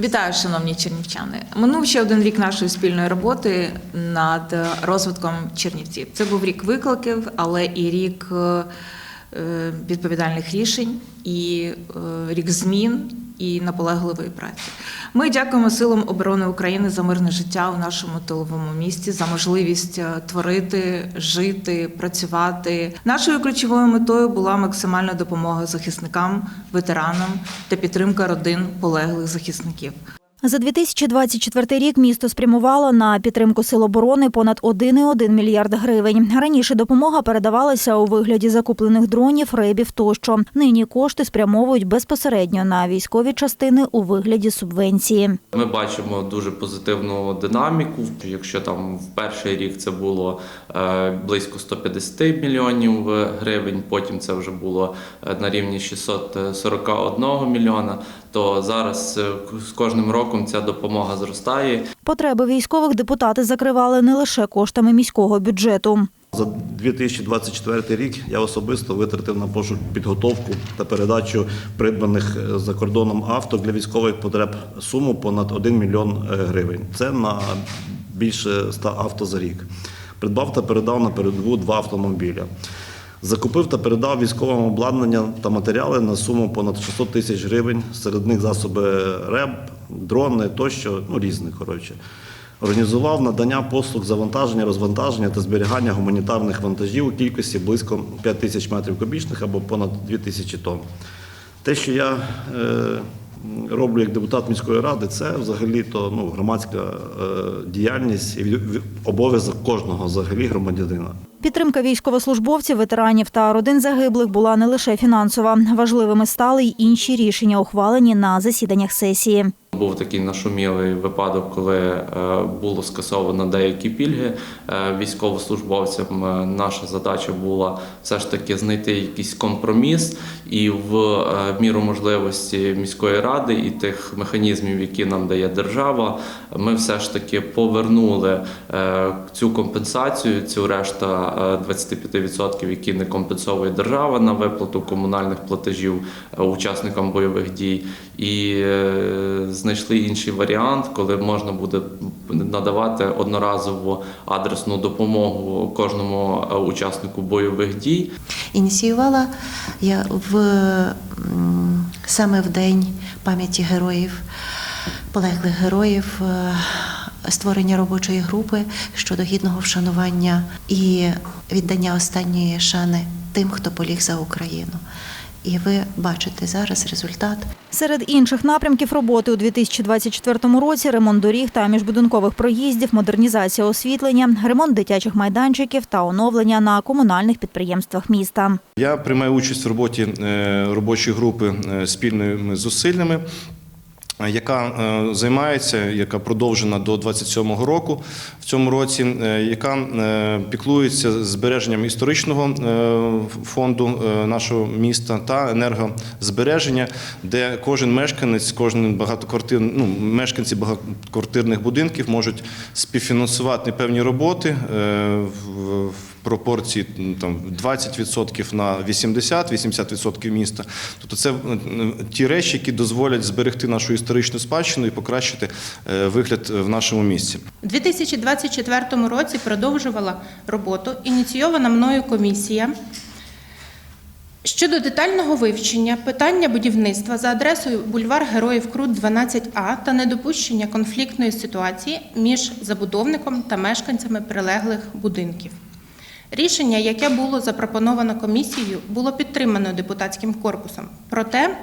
Вітаю, шановні чернівчани. Минув ще один рік нашої спільної роботи над розвитком Чернівців. Це був рік викликів, але і рік е, відповідальних рішень, і е, рік змін і наполегливої праці. Ми дякуємо силам оборони України за мирне життя у нашому тиловому місті, за можливість е, творити, жити, працювати. Нашою ключовою метою була максимальна допомога захисникам, ветеранам та підтримка родин полеглих захисників. За 2024 рік місто спрямувало на підтримку сил оборони понад 1,1 мільярд гривень. Раніше допомога передавалася у вигляді закуплених дронів, ребів тощо. Нині кошти спрямовують безпосередньо на військові частини у вигляді субвенції. Ми бачимо дуже позитивну динаміку. Якщо там в перший рік це було е, близько 150 мільйонів гривень, потім це вже було е, на рівні 641 мільйона, то зараз е, з кожним роком ця допомога зростає. Потреби військових депутати закривали не лише коштами міського бюджету. За 2024 рік я особисто витратив на пошук підготовку та передачу придбаних е, за кордоном авто для військових потреб суму понад 1 мільйон е, гривень. Це на більше 100 авто за рік. Придбав та передав на передову два автомобіля. Закупив та передав військовим обладнання та матеріали на суму понад 600 тисяч гривень. Серед них засоби РЕБ, дрони тощо, ну різних коротше. Організував надання послуг завантаження, розвантаження та зберігання гуманітарних вантажів у кількості близько 5 тисяч метрів кубічних або понад 2 тисячі тонн. Те, що я е, роблю як депутат міської ради, це взагалі то ну, громадська е, діяльність і обов'язок кожного взагалі громадянина. Підтримка військовослужбовців, ветеранів та родин загиблих була не лише фінансова. Важливими стали й інші рішення, ухвалені на засіданнях сесії. Був такий нашумілий випадок, коли е, було скасовано деякі пільги е, військовослужбовцям. Е, Наша задача була все ж таки знайти якийсь компроміс і в міру можливості міської ради і тих механізмів, які нам дає держава, ми все ж таки повернули цю компенсацію, цю решта е, 25%, які не компенсовує держава на виплату комунальних платежів учасникам бойових дій, і е, знайшли інший варіант, коли можна буде надавати одноразову адресну допомогу кожному е, учаснику бойових дій. Ініціювала я в саме в день пам'яті героїв, полеглих героїв, е, створення робочої групи щодо гідного вшанування і віддання останньої шани тим, хто поліг за Україну. І ви бачите зараз результат. Серед інших напрямків роботи у 2024 році ремонт доріг та міжбудинкових проїздів, модернізація освітлення, ремонт дитячих майданчиків та оновлення на комунальних підприємствах міста. Я приймаю участь в роботі е, робочої групи е, спільними зусиллями. Е, Яка е, займається, яка продовжена до 27-го року. В цьому році, е, яка піклується збереженням історичного фонду нашого міста та енергозбереження, де кожен мешканець, кожен багатоквартир, ну, мешканці багатоквартирних будинків можуть співфінансувати певні роботи в пропорції там 20% на 80%, 80% міста. Тобто це е, ті речі, які дозволять зберегти нашу історичну спадщину і покращити е, вигляд в нашому місті. У 2024 році продовжувала роботу ініційована мною комісія щодо детального вивчення питання будівництва за адресою бульвар Героїв Крут 12А та недопущення конфліктної ситуації між забудовником та мешканцями прилеглих будинків. Рішення, яке було запропоновано комісією, було підтримано депутатським корпусом, проте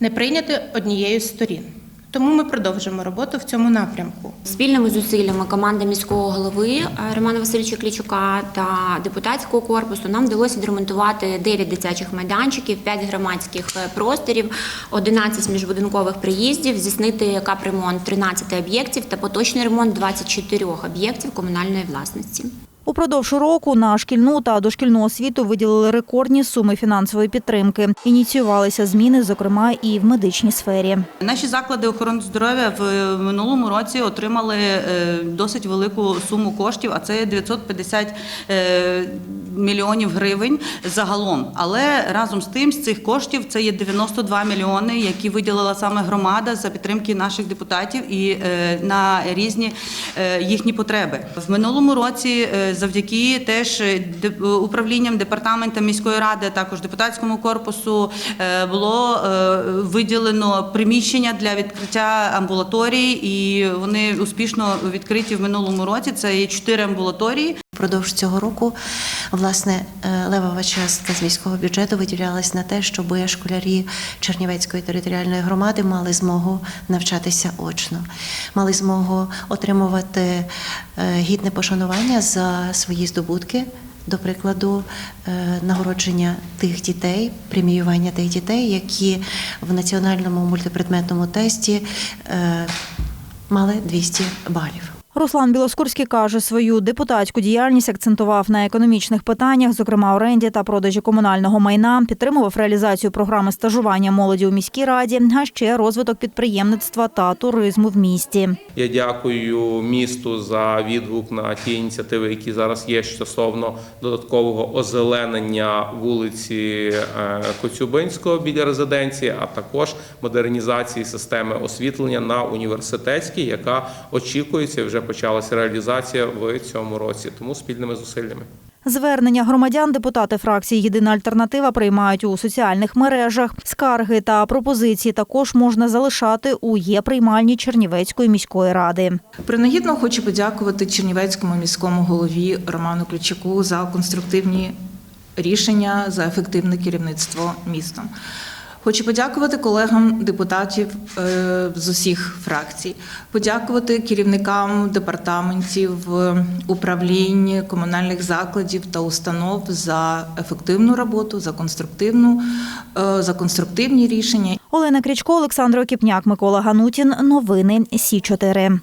не прийняте однією з сторін. Тому ми продовжимо роботу в цьому напрямку. Спільними зусиллями команди міського голови е, Романа Васильовича Клічука та депутатського корпусу нам вдалося відремонтувати 9 дитячих майданчиків, 5 громадських е, просторів, 11 міжбудинкових приїздів, здійснити капремонт 13 об'єктів та поточний ремонт 24 об'єктів комунальної власності. Упродовж року на шкільну та дошкільну освіту виділили рекордні суми фінансової підтримки. Ініціювалися зміни, зокрема, і в медичній сфері. Наші заклади охорони здоров'я в минулому році отримали е, досить велику суму коштів, а це 950 е, мільйонів гривень загалом. Але разом з тим, з цих коштів це є 92 мільйони, які виділила саме громада за підтримки наших депутатів і е, на різні е, їхні потреби. В минулому році, е, завдяки теж е, управлінням департамента міської ради, також депутатському корпусу, е, було е, виділено приміщення для відкриття амбулаторії, і вони успішно відкриті в минулому році. Це є чотири амбулаторії. Впродовж цього року, власне, е, левова частка з міського бюджету виділялась на те, щоб школярі Чернівецької територіальної громади мали змогу навчатися очно, мали змогу отримувати е, гідне пошанування за свої здобутки. До прикладу, е, нагородження тих дітей, преміювання тих дітей, які в національному мультипредметному тесті мали 200 балів. Руслан Білоскурський каже, свою депутатську діяльність акцентував на економічних питаннях, зокрема оренді та продажі комунального майна, підтримував реалізацію програми стажування молоді у міській раді, а ще розвиток підприємництва та туризму в місті. Я дякую місту за відгук на ті ініціативи, які зараз є стосовно додаткового озеленення вулиці е, Коцюбинського біля резиденції, а також модернізації системи освітлення на університетській, яка очікується. Вже почалася реалізація в цьому році. Тому спільними зусиллями. Звернення громадян депутати фракції Єдина альтернатива приймають у соціальних мережах. Скарги та пропозиції також можна залишати у є приймальні Чернівецької міської ради. Принагідно хочу подякувати Чернівецькому міському голові Роману Ключаку за конструктивні рішення, за ефективне керівництво містом. Хочу подякувати колегам депутатів е, з усіх фракцій, подякувати керівникам департаментів, е, управлінь, комунальних закладів та установ за ефективну роботу, за конструктивну, е, за конструктивні рішення. Олена Крічко, Олександр Окіпняк, Микола Ганутін. Новини Сі 4